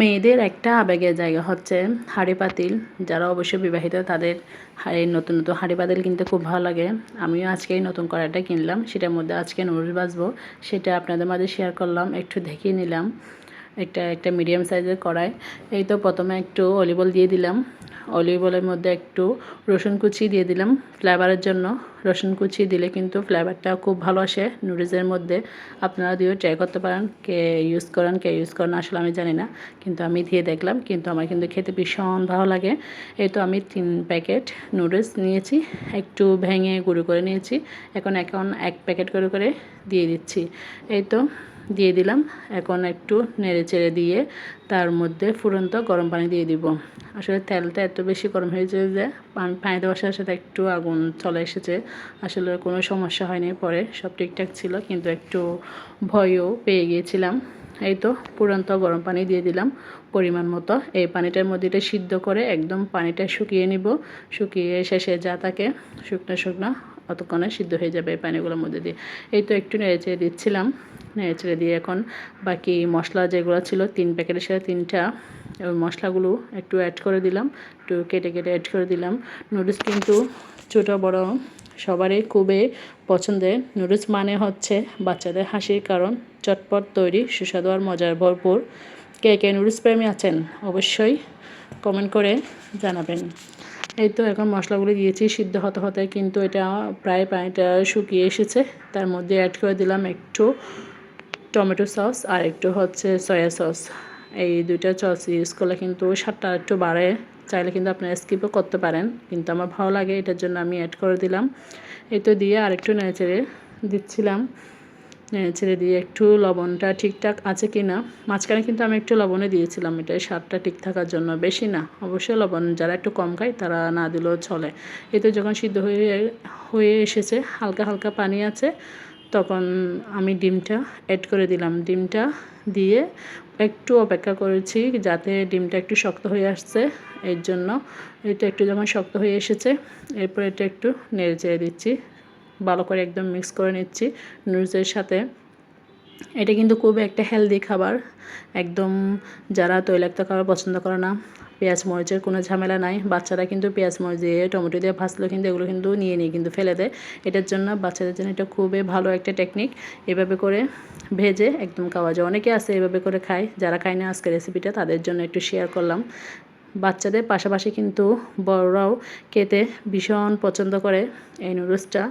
মেয়েদের একটা আবেগের জায়গা হচ্ছে হাঁড়ি পাতিল। যারা অবশ্যই বিবাহিত, তাদের এই নতুন নতুন হাঁড়ি পাতিল কিনতে খুব ভালো লাগে। আমিও আজকে এই নতুন কড়াইটা কিনলাম। সেটার মধ্যে আজকে নুডলস বাজবো সেটা আপনাদের মাঝে শেয়ার করলাম, একটু দেখিয়ে নিলাম। একটা একটা মিডিয়াম সাইজের কড়াই। এই তো প্রথমে একটু অলিবল দিয়ে দিলাম। অলিভ অয়েলের মধ্যে একটু রসুন কুচি দিয়ে দিলাম ফ্লেভারের জন্য। রসুন কুচি দিলে কিন্তু ফ্লেভারটা খুব ভালো আসে। নুডলসের মধ্যে আপনারা দিয়েও ট্রাই করতে পারেন। কে ইউজ করেন, কে ইউজ করেন, আসলে আমি জানি না। কিন্তু আমি দিয়ে দেখলাম, কিন্তু আমার কিন্তু খেতে ভীষণ ভালো লাগে। এই তো আমি তিন প্যাকেট নুডলস নিয়েছি, একটু ভেঙে গুঁড়ো করে নিয়েছি। এখন এখন এক প্যাকেট করে করে দিয়ে দিচ্ছি। এই তো দিয়ে দিলাম। এখন একটু নেড়ে চেড়ে দিয়ে তার মধ্যে ফুরন্ত গরম পানি দিয়ে দিব। আসলে তেলটা এত বেশি গরম হয়েছে যে পানি দেওয়ার সাথে সাথে একটু আগুন চলে এসেছে। আসলে কোনো সমস্যা হয়নি পরে, সব ঠিকঠাক ছিল, কিন্তু একটু ভয়ও পেয়ে গিয়েছিলাম। এই তো পুরন্ত গরম পানি দিয়ে দিলাম পরিমাণ মতো। এই পানিটার মধ্যে এটা সিদ্ধ করে একদম পানিটা শুকিয়ে নিব। শুকিয়ে শেষে যা থাকে শুকনো শুকনো অতক্ষণে সিদ্ধ হয়ে যাবে এই পানিগুলোর মধ্যে দিয়ে। এই তো একটু নেড়ে চেড়ে দিচ্ছিলাম। নেড়ে চেড়ে দিয়ে এখন বাকি মশলা যেগুলো ছিল, তিন প্যাকেটের সাথে তিনটা, ওই মশলাগুলো একটু অ্যাড করে দিলাম, একটু কেটে কেটে অ্যাড করে দিলাম। নুডলস কিন্তু ছোটো, বড় সবারই খুবই পছন্দের। নুডলস মানে হচ্ছে বাচ্চাদের হাসির কারণ, চটপট তৈরি, সুস্বাদু আর মজার ভরপুর। কে কে নুডলস প্রেমী আছেন অবশ্যই কমেন্ট করে জানাবেন। এই তো এখন মশলাগুলো দিয়েছি, সিদ্ধ হতে হতে কিন্তু এটা প্রায় পানিটা শুকিয়ে এসেছে। তার মধ্যে অ্যাড করে দিলাম একটু টমেটো সস আর একটু হচ্ছে সয়া সস। এই দুইটা সস ইউজ করলে কিন্তু স্বাদটা একটু বাড়ে। চাইলে কিন্তু আপনারা স্কিপও করতে পারেন। কিন্তু আমার ভালো লাগে, এটার জন্য আমি অ্যাড করে দিলাম। এই তো দিয়ে আরেকটু নেড়ে দিচ্ছিলাম। ছেড়ে দিয়ে একটু লবণটা ঠিকঠাক আছে কি না মাঝখানে কিন্তু আমি একটু লবণে দিয়েছিলাম এটা স্বাদটা ঠিক থাকার জন্য। বেশি না, অবশ্যই লবণ। যারা একটু কম খায়, তারা না দিলেও চলে। এতে যখন সিদ্ধ হয়ে হয়ে এসেছে, হালকা হালকা পানি আছে তখন আমি ডিমটা অ্যাড করে দিলাম। ডিমটা দিয়ে একটু অপেক্ষা করেছি যাতে ডিমটা একটু শক্ত হয়ে আসছে। এর জন্য এটা একটু যখন শক্ত হয়ে এসেছে, এরপর এটা একটু নেড়ে চেড়ে দিচ্ছি। ভালো করে একদম মিক্স করে নিচ্ছি নুডলসের সাথে। এটা কিন্তু খুব একটা হেলদি খাবার। একদম যারা তৈলাক্ত খাবার পছন্দ করে না পেঁয়াজ মরিচের কোনো ঝামেলা নাই। বাচ্চারা কিন্তু পেঁয়াজ মরিচ দিয়ে, টমেটো দিয়ে ভাজলো কিন্তু এগুলো কিন্তু নিয়ে নিয়ে কিন্তু ফেলে দেয়। এটার জন্য বাচ্চাদের জন্য এটা খুবই ভালো একটা টেকনিক এভাবে করে ভেজে একদম খাওয়া যায়। অনেকে আছে এভাবে করে খায়, যারা খায় না আজকে রেসিপিটা তাদের জন্য একটু শেয়ার করলাম। বাচ্চাদের পাশাপাশি কিন্তু বড়রাও খেতে ভীষণ পছন্দ করে। এই নুডলসটা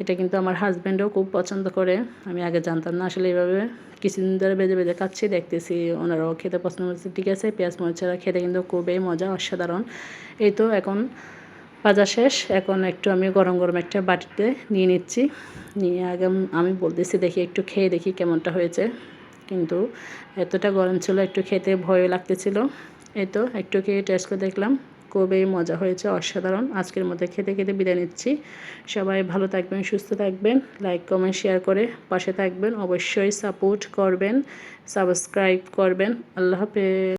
এটা কিন্তু আমার হাজব্যান্ডও খুব পছন্দ করে। আমি আগে জানতাম না, আসলে এইভাবে কিছুদিন ধরে বেজে বেজে খাচ্ছি, দেখতেছি ওনারাও খেতে পছন্দ করছে। ঠিক আছে, পেঁয়াজ মরিচারা খেতে কিন্তু খুবই মজা, অসাধারণ। এই তো এখন ভাজা শেষ, এখন একটু আমি গরম গরম একটা বাটিতে নিয়ে নিচ্ছি। নিয়ে আগে আমি বলতেছি, দেখি একটু খেয়ে দেখি কেমনটা হয়েছে। কিন্তু এতটা গরম ছিল, একটু খেতে ভয় লাগতেছিল। এই তো, একটু খেয়ে টেস্ট করে দেখলাম। খুবই মজা হয়েছে, অসাধারণ। আজকের মধ্যে খেতে খেতে বিদায় নিচ্ছি। সবাই ভালো থাকবেন, সুস্থ থাকবেন। লাইক কমেন্ট শেয়ার করে পাশে থাকবেন। অবশ্যই সাপোর্ট করবেন সাবস্ক্রাইব করবেন। আল্লাহ হাফেজ।